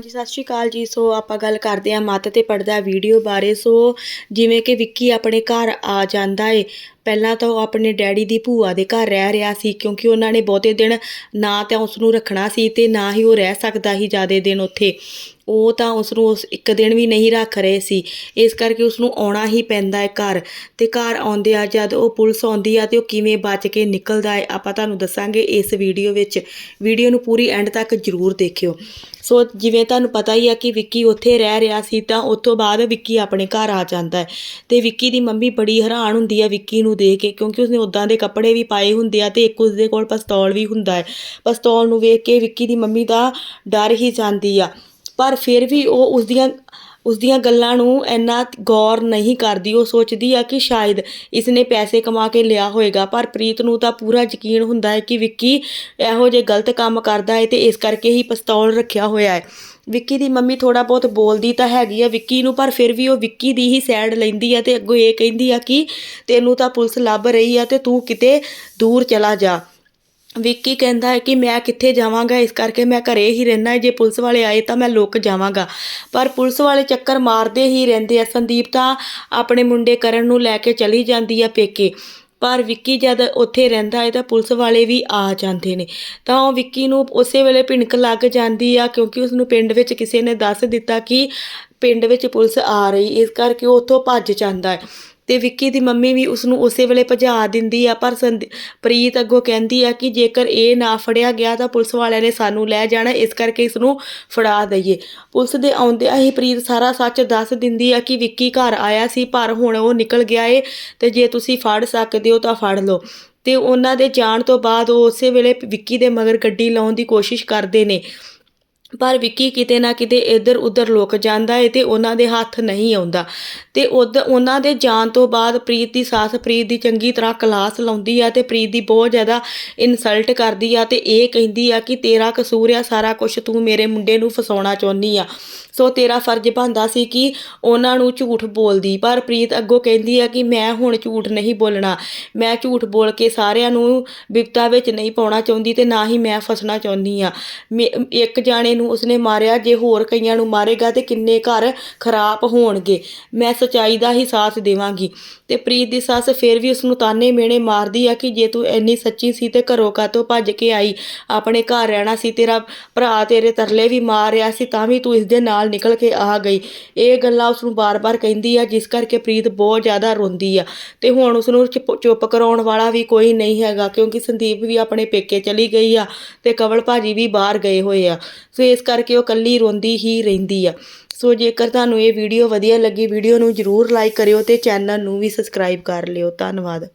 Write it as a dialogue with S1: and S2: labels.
S1: ਜੀ ਸਤਿ ਸ਼੍ਰੀ ਅਕਾਲ ਜੀ। ਸੋ ਆਪਾਂ ਗੱਲ ਕਰਦੇ ਹਾਂ ਮੱਤ ਤੇ ਪੜਦਾ ਵੀਡੀਓ ਬਾਰੇ। ਸੋ ਜਿਵੇਂ ਕਿ ਵਿੱਕੀ ਆਪਣੇ ਘਰ ਆ ਜਾਂਦਾ ਏ ਪਹਿਲਾਂ ਤਾਂ ਉਹ ਆਪਣੇ ਡੈਡੀ ਦੀ ਭੂਆ ਦੇ ਘਰ ਰਹਿ ਰਿਹਾ ਸੀ, ਕਿਉਂਕਿ ਉਹਨਾਂ ਨੇ ਬਹੁਤੇ ਦਿਨ ਨਾ ਤਾਂ ਉਸ ਨੂੰ ਰੱਖਣਾ ਸੀ ਤੇ ਨਾ ਹੀ ਉਹ ਰਹਿ ਸਕਦਾ ਸੀ ਜ਼ਿਆਦੇ ਦਿਨ ਉੱਥੇ। ਉਹ ਤਾਂ ਉਸ ਨੂੰ ਉਸ ਇੱਕ ਦਿਨ ਵੀ ਨਹੀਂ ਰੱਖ ਰਹੇ ਸੀ। ਇਸ ਕਰਕੇ ਉਸ ਨੂੰ ਆਉਣਾ ਹੀ ਪੈਂਦਾ ਹੈ ਘਰ। ਤੇ ਘਰ ਆਉਂਦੇ ਆ ਜਦ ਉਹ ਪੁਲਿਸ ਆਉਂਦੀ ਆ ਤੇ ਉਹ ਕਿਵੇਂ ਬਚ ਕੇ ਨਿਕਲਦਾ ਹੈ, ਆਪਾਂ ਤੁਹਾਨੂੰ ਦੱਸਾਂਗੇ ਇਸ ਵੀਡੀਓ ਵਿੱਚ। ਵੀਡੀਓ ਨੂੰ ਪੂਰੀ ਐਂਡ ਤੱਕ ਜ਼ਰੂਰ ਦੇਖਿਓ। ਸੋ ਜਿਵੇਂ ਤੁਹਾਨੂੰ ਪਤਾ ਹੀ ਆ ਕਿ ਵਿੱਕੀ ਉੱਥੇ ਰਹਿ ਰਿਹਾ ਸੀ ਤਾਂ ਉਸ ਤੋਂ ਬਾਅਦ ਵਿੱਕੀ ਆਪਣੇ ਘਰ ਆ ਜਾਂਦਾ ਹੈ। ਤੇ ਵਿੱਕੀ ਦੀ ਮੰਮੀ ਬੜੀ ਹੈਰਾਨ ਹੁੰਦੀ ਆ ਵਿੱਕੀ ਨੂੰ ਦੇ ਕੇ, ਕਿਉਂਕਿ ਉਸਨੇ ਉਦਾਂ ਦੇ ਕੱਪੜੇ ਵੀ ਪਾਏ ਹੁੰਦੇ ਆ ਤੇ ਇੱਕ ਉਸਦੇ ਕੋਲ ਪਿਸਤੌਲ ਵੀ ਹੁੰਦਾ ਹੈ। ਪਿਸਤੌਲ ਨੂੰ ਵੇਖ ਕੇ ਵਿੱਕੀ ਦੀ ਮੰਮੀ ਦਾ ਡਰ ਹੀ ਜਾਂਦੀ ਆ। ਪਰ ਫਿਰ ਵੀ ਉਹ ਉਸਦੀਆਂ ਉਸਦੀਆਂ ਗੱਲਾਂ ਨੂੰ ਇੰਨਾ ਗੌਰ ਨਹੀਂ ਕਰਦੀ। ਉਹ ਸੋਚਦੀ ਆ ਕਿ ਸ਼ਾਇਦ ਇਸਨੇ ਪੈਸੇ ਕਮਾ ਕੇ ਲਿਆ ਹੋਵੇਗਾ ਪਰ ਪ੍ਰੀਤ ਨੂੰ ਤਾਂ ਪੂਰਾ ਯਕੀਨ ਹੁੰਦਾ ਹੈ ਕਿ ਵਿੱਕੀ ਇਹੋ ਜਿਹੇ ਗਲਤ ਕੰਮ ਕਰਦਾ ਹੈ ਤੇ ਇਸ ਕਰਕੇ ਹੀ ਪਿਸਤੌਲ ਰੱਖਿਆ ਹੋਇਆ ਹੈ। ਵਿੱਕੀ ਦੀ ਮੰਮੀ ਥੋੜਾ ਬਹੁਤ ਬੋਲਦੀ ਤਾਂ ਹੈਗੀ ਆ, ਵਿੱਕੀ ਨੂੰ, ਪਰ ਫਿਰ ਵੀ ਉਹ ਵਿੱਕੀ ਦੀ ਹੀ ਸਾਈਡ ਲੈਂਦੀ ਆ ਤੇ ਅੱਗੋਂ ਇਹ ਕਹਿੰਦੀ ਆ ਕਿ ਤੈਨੂੰ ਤਾਂ ਪੁਲਿਸ ਲੱਭ ਰਹੀ ਆ ਤੇ ਤੂੰ ਕਿਤੇ ਦੂਰ ਚਲਾ ਜਾ। ਵਿੱਕੀ ਕਹਿੰਦਾ ਹੈ ਕਿ ਮੈਂ ਕਿੱਥੇ ਜਾਵਾਂਗਾ, ਇਸ ਕਰਕੇ ਮੈਂ ਘਰੇ ਹੀ ਰਹਿਣਾ ਜੇ ਪੁਲਿਸ ਵਾਲੇ ਆਏ ਤਾਂ ਮੈਂ ਲੁੱਕ ਜਾਵਾਂਗਾ। ਪਰ ਪੁਲਿਸ ਵਾਲੇ ਚੱਕਰ ਮਾਰਦੇ ਹੀ ਰਹਿੰਦੇ ਆ। ਸੰਦੀਪ ਤਾਂ ਆਪਣੇ ਮੁੰਡੇ ਕਰਨ ਨੂੰ ਲੈ ਕੇ ਚਲੀ ਜਾਂਦੀ ਆ ਪੇਕੇ। ਪਰ ਵਿੱਕੀ ਜਦ ਉੱਥੇ ਰਹਿੰਦਾ ਹੈ ਤਾਂ ਪੁਲਿਸ ਵਾਲੇ ਵੀ ਆ ਜਾਂਦੇ ਨੇ। ਤਾਂ ਉਹ ਵਿੱਕੀ ਨੂੰ ਉਸੇ ਵੇਲੇ ਭਿਣਕ ਲੱਗ ਜਾਂਦੀ ਆ ਕਿਉਂਕਿ ਉਸ ਨੂੰ ਪਿੰਡ ਵਿੱਚ ਕਿਸੇ ਨੇ ਦੱਸ ਦਿੱਤਾ ਕਿ ਪਿੰਡ ਵਿੱਚ ਪੁਲਿਸ ਆ ਰਹੀ, ਇਸ ਕਰਕੇ ਉਹ ਉੱਥੋਂ ਭੱਜ ਜਾਂਦਾ ਹੈ। ਤੇ ਵਿੱਕੀ ਦੀ ਮੰਮੀ ਵੀ ਉਸ ਨੂੰ ਉਸੇ ਵੇਲੇ ਭਜਾ ਦਿੰਦੀ ਆ, ਪਰ ਸੰਦ- ਪ੍ਰੀਤ ਅੱਗੋਂ ਕਹਿੰਦੀ ਆ ਕਿ ਜੇਕਰ ਇਹ ਨਾ ਫੜਿਆ ਗਿਆ ਤਾਂ ਪੁਲਿਸ ਵਾਲਿਆਂ ਨੇ ਸਾਨੂੰ ਲੈ ਜਾਣਾ, ਇਸ ਕਰਕੇ ਇਸ ਨੂੰ ਫੜਾ ਦਈਏ। ਪੁਲਿਸ ਦੇ ਆਉਂਦਿਆਂ ਹੀ ਪ੍ਰੀਤ ਸਾਰਾ ਸੱਚ ਦੱਸ ਦਿੰਦੀ ਆ ਕਿ ਵਿੱਕੀ ਘਰ ਆਇਆ ਸੀ, ਪਰ ਹੁਣ ਉਹ ਨਿਕਲ ਗਿਆ ਏ ਤੇ ਜੇ ਤੁਸੀਂ ਫੜ ਸਕਦੇ ਹੋ ਤਾਂ ਫੜ ਲਓ। ਤੇ ਉਹਨਾਂ ਦੇ ਜਾਣ ਤੋਂ ਬਾਅਦ ਉਹ ਉਸੇ ਵੇਲੇ ਵਿੱਕੀ ਦੇ ਮਗਰ ਗੱਡੀ ਲਾਉਣ ਦੀ ਕੋਸ਼ਿਸ਼ ਕਰਦੇ ਨੇ। ਪਰ ਵਿੱਕੀ ਕਿਤੇ ਨਾ ਕਿਤੇ ਇੱਧਰ ਉੱਧਰ ਲੁਕ ਜਾਂਦਾ ਏ ਤੇ ਉਹਨਾਂ ਦੇ ਹੱਥ ਨਹੀਂ ਆਉਂਦਾ। ਤੇ ਉਦ ਉਹਨਾਂ ਦੇ ਜਾਣ ਤੋਂ ਬਾਅਦ ਪ੍ਰੀਤ ਦੀ ਸਾਸ ਪ੍ਰੀਤ ਦੀ ਚੰਗੀ ਤਰ੍ਹਾਂ ਕਲਾਸ ਲਾਉਂਦੀ ਆ ਤੇ ਪ੍ਰੀਤ ਦੀ ਬਹੁਤ ਜ਼ਿਆਦਾ ਇਨਸਲਟ ਕਰਦੀ ਆ ਤੇ ਇਹ ਕਹਿੰਦੀ ਆ ਕਿ ਤੇਰਾ ਕਸੂਰ ਆ, ਸਾਰਾ ਕੁਝ ਤੂੰ ਮੇਰੇ ਮੁੰਡੇ ਨੂੰ ਫਸਾਉਣਾ ਚਾਹੁੰਦੀ ਆ। ਸੋ ਤੇਰਾ ਫਰਜ਼ ਬਣਦਾ ਸੀ ਕਿ ਉਹਨਾਂ ਨੂੰ ਝੂਠ ਬੋਲਦੀ, ਪਰ ਪ੍ਰੀਤ ਅੱਗੋਂ ਕਹਿੰਦੀ ਆ ਕਿ ਮੈਂ ਹੁਣ ਝੂਠ ਨਹੀਂ ਬੋਲਣਾ। ਮੈਂ ਝੂਠ ਬੋਲ ਕੇ ਸਾਰਿਆਂ ਨੂੰ ਵਿਪਤਾ ਵਿੱਚ ਨਹੀਂ ਪਾਉਣਾ ਚਾਹੁੰਦੀ ਤੇ ਨਾ ਹੀ ਮੈਂ ਫਸਣਾ ਚਾਹੁੰਦੀ ਆ। ਮੇ- ਇੱਕ ਜਾਣੇ ਨੂੰ ਉਸਨੇ ਮਾਰਿਆ, ਜੇ ਹੋਰ ਕਈਆਂ ਨੂੰ ਮਾਰੇਗਾ ਤੇ ਕਿੰਨੇ ਘਰ ਖਰਾਬ ਹੋਣਗੇ? ਮੈਂ ਸਚਾਈ ਦਾ ਹੀ ਸਾਥ ਦੇਵਾਂਗੀ। ਤੇ ਪ੍ਰੀਤ ਦੀ ਸੱਸ ਫਿਰ ਵੀ ਉਸ ਨੂੰ ਤਾਨੇ ਮੇਣੇ ਮਾਰਦੀ ਆ ਕਿ ਜੇ ਤੂੰ ਇੰਨੀ ਸੱਚੀ ਸੀ ਤੇ ਘਰੋਂ ਕਾਤੋਂ ਭੱਜ ਕੇ ਆਈ? ਆਪਣੇ ਘਰ ਰਹਿਣਾ ਸੀ, ਤੇਰਾ ਭਰਾ ਤੇਰੇ ਤਰਲੇ ਵੀ ਮਾਰ ਰਿਹਾ ਸੀ, ਤਾਂ ਵੀ ਤੂੰ ਇਸ ਦੇ ਨਾਲ ਨਿਕਲ ਕੇ ਆ ਗਈ। ਇਹ ਗੱਲਾਂ ਉਸ ਨੂੰ ਬਾਰ-ਬਾਰ ਕਹਿੰਦੀ ਆ, ਜਿਸ ਕਰਕੇ ਪ੍ਰੀਤ ਬਹੁਤ ਜ਼ਿਆਦਾ ਰੋਂਦੀ ਆ। ਤੇ ਹੁਣ ਉਸ ਨੂੰ ਚੁੱਪ ਚੁੱਪ ਕਰਾਉਣ ਵਾਲਾ ਵੀ ਕੋਈ ਨਹੀਂ ਹੈਗਾ, ਕਿਉਂਕਿ ਸੰਦੀਪ ਵੀ ਆਪਣੇ ਪੇਕੇ ਚਲੀ ਗਈ ਆ ਤੇ ਕਵਲ ਭਾਜੀ ਵੀ ਬਾਹਰ ਗਏ ਹੋਏ ਆ। ਸੋ ਇਸ ਕਰਕੇ ਉਹ ਕੱਲੀ ਰੋਂਦੀ ਹੀ ਰਹਿੰਦੀ ਆ। ਸੋ ਜੇਕਰ ਤੁਹਾਨੂੰ ਇਹ ਵੀਡੀਓ ਵਧੀਆ ਲੱਗੀ ਵੀਡੀਓ ਨੂੰ ਜਰੂਰ ਲਾਈਕ ਕਰਿਓ ਤੇ ਚੈਨਲ ਨੂੰ ਵੀ ਸਬਸਕ੍ਰਾਈਬ ਕਰ ਲਿਓ। ਧੰਨਵਾਦ।